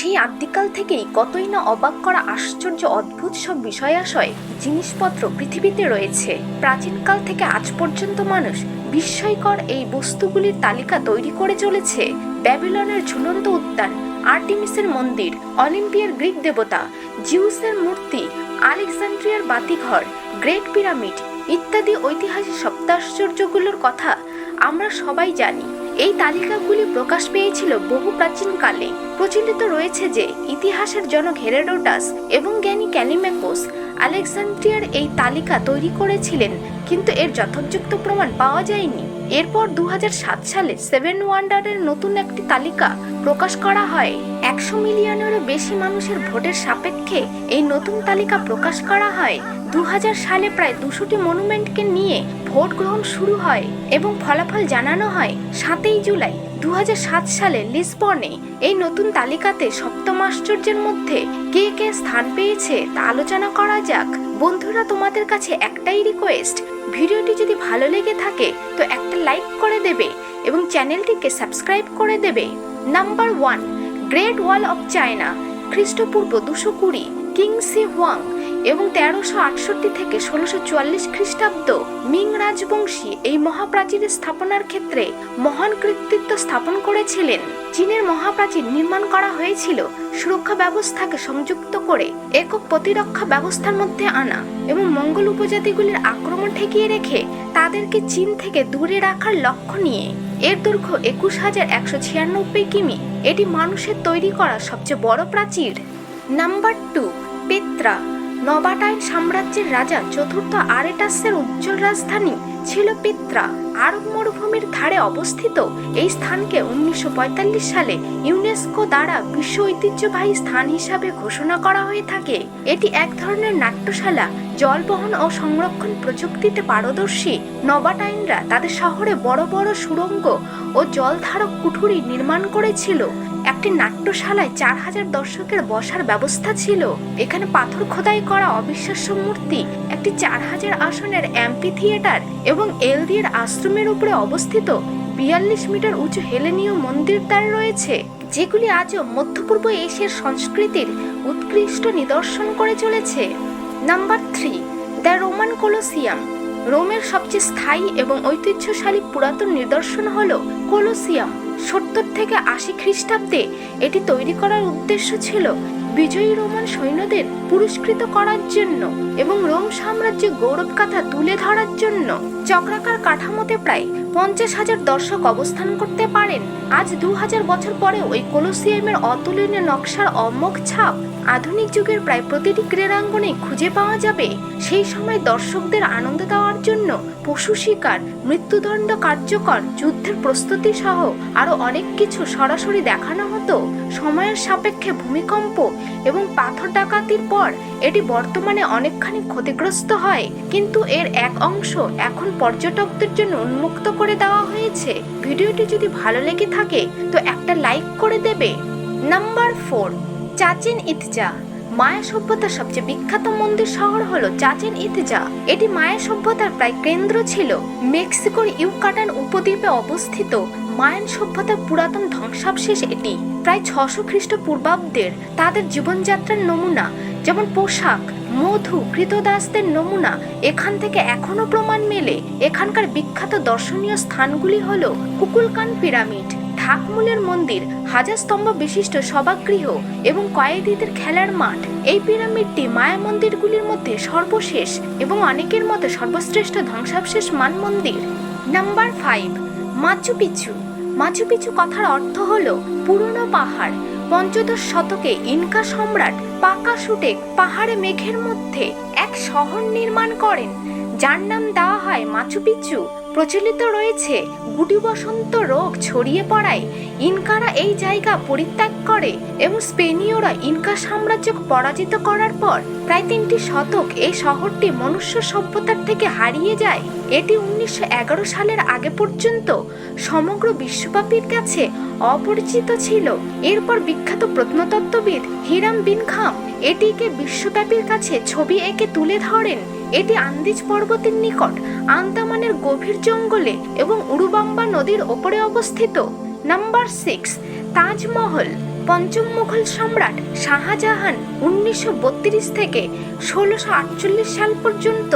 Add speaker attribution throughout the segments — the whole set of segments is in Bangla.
Speaker 1: সেই আদ্যিকাল থেকেই কতই না অবাক করা আশ্চর্য অদ্ভুত সব বিষয়াশয় জিনিসপত্র পৃথিবীতে রয়েছে। প্রাচীনকাল থেকে আজ পর্যন্ত মানুষ বিস্ময়কর এই বস্তুগুলির তালিকা তৈরি করে চলেছে। ব্যাবিলনের ঝুলন্ত উদ্যান আর্টিমিসের মন্দির, অলিম্পিয়ার গ্রিক দেবতা, জিউসের মূর্তি আলেকজান্ড্রিয়ার বাতিঘর, গ্রেট পিরামিড ইত্যাদি ঐতিহাসিক সপ্তাশ্চর্যগুলোর কথা আমরা সবাই জানি। এই তালিকাগুলি প্রকাশ পেয়েছিল বহু প্রাচীনকালে প্রচলিত রয়েছে যে, ইতিহাসের জনক হেরেডোটাস এবং জ্ঞানী ক্যালিমেকোস আলেকজান্ড্রিয়ার এই তালিকা তৈরি করেছিলেন, কিন্তু এর যথোপযুক্ত প্রমাণ পাওয়া যায়নি। এরপর দু হাজার সাত সালে সেভেন ওয়ান্ডারের নতুন একটি তালিকা প্রকাশ করা হয়। একশো মিলিয়নেরও বেশি মানুষের ভোটের সাপেক্ষে এই নতুন তালিকা প্রকাশ করা হয়। দু হাজার সালে প্রায় দুশোটি মনুমেন্টকে নিয়ে ভোট গ্রহণ শুরু হয় এবং ফলাফল জানানো হয় সাতই জুলাই। দু হাজার সাত সালে লিসবনে এই নতুন তালিকাতে সপ্তম আশ্চর্যের মধ্যে কে কে স্থান পেয়েছে তা আলোচনা করা যাক। বন্ধুরা, তোমাদের কাছে একটাই রিকোয়েস্ট ভিডিওটি যদি ভালো লেগে থাকে, তো একটা লাইক করে দেবে এবং চ্যানেলটিকে সাবস্ক্রাইব করে দেবে। Number one great wall of China খ্রিস্টপূর্ব দুশো কুড়ি কিং সি হুয়াং এবং তেরোশো আটষট্টি থেকে ষোলোশো চুয়াল্লিশ খ্রিস্টাব্দ মিং রাজবংশী এই মহাপ্রাচীরের স্থাপনার ক্ষেত্রে মহান কৃতিত্ব স্থাপন করেছিলেন। চীনের মহাপ্রাচীর নির্মাণ করা হয়েছিল সুরক্ষা ব্যবস্থাকে সংযুক্ত করে একক প্রতিরক্ষা ব্যবস্থার মধ্যে আনা এবং মঙ্গল উপজাতিগুলির আক্রমণ ঠেকিয়ে রেখে তাদেরকে চীন থেকে দূরে রাখার লক্ষ্য নিয়ে। এর দৈর্ঘ্য একুশ হাজার একশো ছিয়ানব্বই কিমি। এটি মানুষের তৈরি করা সবচেয়ে বড় প্রাচীর। Number two, Petra. নবাটাইন সাম্রাজ্যের রাজা চতুর্থ আরেটাসের উজ্জ্বল রাজধানী ছিল পিত্রা। আরব মরুভূমির ধারে অবস্থিত এই স্থানকে উনিশশো পঁয়তাল্লিশ সালে ইউনেস্কো দ্বারা বিশ্ব ঐতিহ্যবাহী স্থান হিসাবে ঘোষণা করা হয়ে থাকে। এটি এক ধরনের নাট্যশালা জল বহন ও সংরক্ষণ প্রযুক্তিতে পারদর্শী। নবাটাইনরা তাদের শহরে বড় বড় সুড়ঙ্গ ও জলধারক কুঠুরি নির্মাণ করেছিল। একটি নাট্যশালায় চার হাজার দর্শকের বসার ব্যবস্থা ছিল। এখানে পাথর খোদাই করা অবিশ্বাস্য মূর্তি, একটি চার হাজার আসনের অ্যাম্পি থিয়েটার এবং এলদির আশ্রমের উপরে অবস্থিত বিয়াল্লিশ মিটার উঁচু হেলেনীয় মন্দির তার রয়েছে, যেগুলি আজও মধ্যপূর্ব এশিয়ার সংস্কৃতির উৎকৃষ্ট নিদর্শন করে চলেছে। Number three, the Roman Colosseum. রোমের সবচেয়ে স্থায়ী এবং ঐতিহ্যশালী পুরাতন নিদর্শন হল কোলোসিয়াম। সত্তর থেকে আশি খ্রিস্টাব্দে এটি তৈরি করার উদ্দেশ্য ছিল বিজয়ী রোমান সৈন্যদের পুরস্কৃত করার জন্য এবং রোম সাম্রাজ্যের গৌরবগাথা তুলে ধরার জন্য চক্রাকার কাঠামোতে প্রায় পঞ্চাশ হাজার দর্শক অবস্থান করতে পারেন। আজ দু হাজার বছর পরে ওই কোলোসিয়ামের অতুলনীয় নকশার অমোঘ ছাপ আধুনিক যুগের প্রায় প্রতিটি ক্রীড়াঙ্গনে খুঁজে পাওয়া যাবে। সেই সময় দর্শকদের আনন্দ দেওয়ার জন্য পশু শিকার, মৃত্যুদণ্ড কার্যকর, যুদ্ধের প্রস্তুতি সহ আরও অনেক কিছু সরাসরি দেখানো হতো। সময়ের সাপেক্ষে ভূমিকম্প এবং পাথর ডাকাতির পর এটি বর্তমানে অনেকখানি ক্ষতিগ্রস্ত হয়। কিন্তু এর এক অংশ এখন পর্যটকদের জন্য উন্মুক্ত করে দেওয়া হয়েছে। ভিডিওটি যদি ভালো লেগে থাকে, তো একটা লাইক করে দেবে। Number four, চাচিন ইতজা। মায়া সভ্যতার সবচেয়ে বিখ্যাত মন্দির শহর হলো চাচিন ইতজা। এটি মায়া সভ্যতার প্রায় কেন্দ্র ছিল। মেক্সিকোর ইউকাটান উপদ্বীপে অবস্থিত মায়ান সভ্যতার পুরাতন ধ্বংসাবশেষ এটি। প্রায় ছশো খ্রিস্টপূর্বাব্দের তাদের জীবনযাত্রার নমুনা, যেমন পোশাক, মধু, কৃতদাসদের নমুনা, এখান থেকে এখনও প্রমাণ মেলে। এখানকার বিখ্যাত দর্শনীয় স্থানগুলি হল কুকুলকান পিরামিড, ঢাকমুলের মন্দির, হাজার স্তম্ভ বিশিষ্ট সভাগৃহ এবং কয়েদিদের খেলার মাঠ। এই পিরামিডটি মায়া মন্দিরগুলির মধ্যে সর্বশেষ এবং অনেকের মতে সর্বশ্রেষ্ঠ ধ্বংসাবশেষ মান মন্দির। Number five Machu Picchu Machu Picchu কথার অর্থ হল পুরনো পাহাড়। পঞ্চদশ শতকে ইনকা সম্রাট পাকা শুটে পাহাড়ে মেঘের মধ্যে এক শহর নির্মাণ করেন। যার নাম দেওয়া হয় মাছু পিচু প্রচলিত রয়েছে। গুটি বসন্ত রোগ ছড়িয়ে পড়ায় ইনকারা এই জায়গা পরিত্যাগ করে এবং স্পেনীয়রা ইনকা সাম্রাজ্যকে পরাজিত করার পর প্রায় তিনটি শতক এই শহরটি মনুষ্য সভ্যতার থেকে হারিয়ে যায়। এটি উনিশশো এগারো সালের আগে পর্যন্ত সমগ্র বিশ্বব্যাপীর কাছে অপরিচিত ছিল। এরপর বিখ্যাত প্রত্নতত্ত্ববিদ হিরাম বিন খাম এটিকে বিশ্বব্যাপীর কাছে ছবি এঁকে তুলে ধরেন। এটি আন্দিজ পর্বতের নিকট, আন্দামানের গভীর জঙ্গলে এবং উরুবাম্বা নদীর ওপরে অবস্থিত। নাম্বার সিক্স, তাজমহল পঞ্চম মুঘল সম্রাট শাহজাহান উনিশশো বত্রিশ থেকে ষোলোশো সাল পর্যন্ত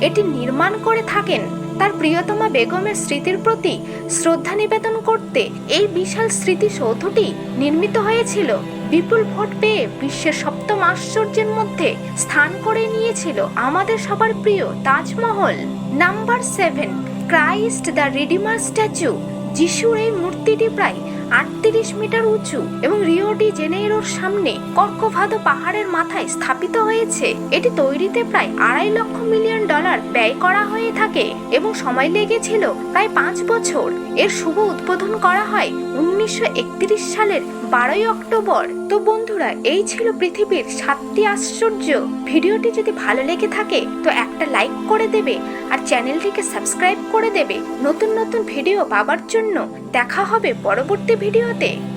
Speaker 1: এটি নির্মাণ করে থাকেন। তার প্রিয়তমা বেগমের স্মৃতির প্রতি শ্রদ্ধা নিবেদন করতে এই বিশাল স্মৃতিসৌধটি নির্মিত হয়েছিল। বিপুল ভোট পেয়ে বিশ্বের সপ্তম আশ্চর্যের মধ্যে স্থান করে নিয়েছিল আমাদের সবার প্রিয় Taj Mahal. Number seven, Christ the Redeemer statue. যিশুর এই মূর্তিটি প্রায় আটত্রিশ মিটার উঁচু এবং রিও ডি জেনেইরোর সামনে কর্কভাদো পাহাড়ের মাথায় স্থাপিত হয়েছে। এটি তৈরিতে প্রায় আড়াই লক্ষ মিলিয়ন ডলার ব্যয় করা হয়ে থাকে এবং সময় লেগেছিল প্রায় পাঁচ বছর। এর শুভ উদ্বোধন করা হয় উনিশশো একত্রিশ সালের বারোই অক্টোবর। তো বন্ধুরা, এই ছিল পৃথিবীর সাতটি আশ্চর্য। ভিডিওটি যদি ভালো লেগে থাকে, তো একটা লাইক করে দেবে আর চ্যানেলটিকে সাবস্ক্রাইব করে দেবে। নতুন নতুন ভিডিও পাবার জন্য দেখা হবে পরবর্তী ভিডিওতে।